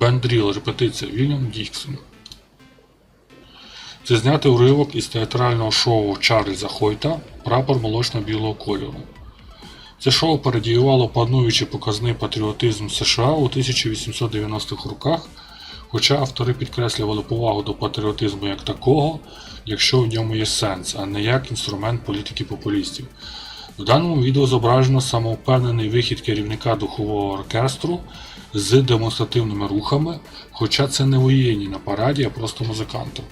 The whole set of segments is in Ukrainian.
Бендріл, репетиція Вільям Діксон. Це знятий уривок із театрального шоу Чарльза Хойта Прапор молочно-білого кольору. Це шоу пародіювало пануючий показний патріотизм США у 1890-х роках, хоча автори підкреслювали повагу до патріотизму як такого, якщо в ньому є сенс, а не як інструмент політики популістів. В даному відео зображено самовпевнений вихід керівника духового оркестру з демонстративними рухами, хоча це не воєнні на параді, а просто музиканти.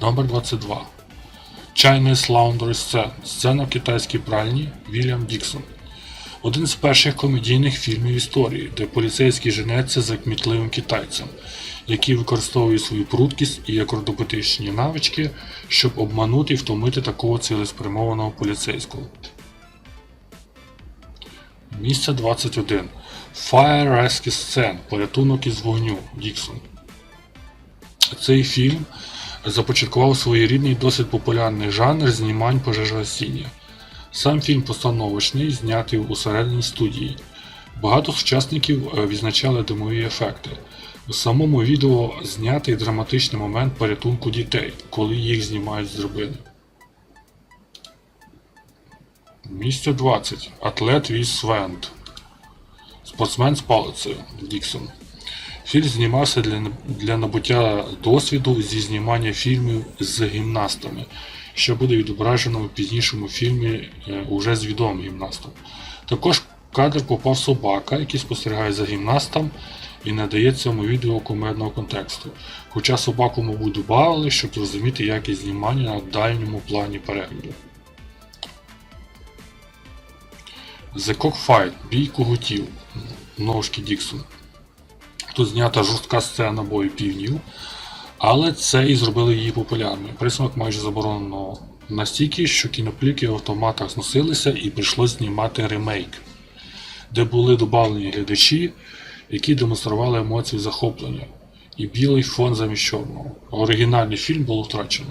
Номер 22. Chinese Laundry Scene. Сцена в китайській пральні Вільям Діксон. Один з перших комедійних фільмів історії, де поліцейський женеться за кмітливим китайцем, який використовує свою пруткість і акробатичні навички, щоб обманути і втомити такого цілеспрямованого поліцейського. Місце 21. Fire Rescue Scene. Порятунок із вогню. Діксон. Цей фільм започаткував своєрідний досить популярний жанр знімань пожежогасіння. Сам фільм постановочний, знятий у середній студії. Багато сучасників е, відзначали димові ефекти. У самому відео знятий драматичний момент порятунку дітей, коли їх знімають з драбини. Місце 20. Атлет Віс Свент. Спортсмен з палицею Діксон. Фільм знімався для, для набуття досвіду зі знімання фільмів з гімнастами, що буде відображено в пізнішому фільмі е, уже з відомим гімнастом. Також кадр попав собака, який спостерігає за гімнастом і надає цьому відео кумедного контексту. Хоча собаку, мабуть, додавали, щоб зрозуміти якість знімання на дальньому плані перегляду. The Cockfight. Бій когутів. Ножки Діксон. Тут знята жорстка сцена бою півнів, але це і зробило її популярною. Присмак майже заборонено настільки, що кінопліки в автоматах зносилися і прийшлось знімати ремейк, де були додавлені глядачі, які демонстрували емоції захоплення, і білий фон замість чорного. Оригінальний фільм було втрачено.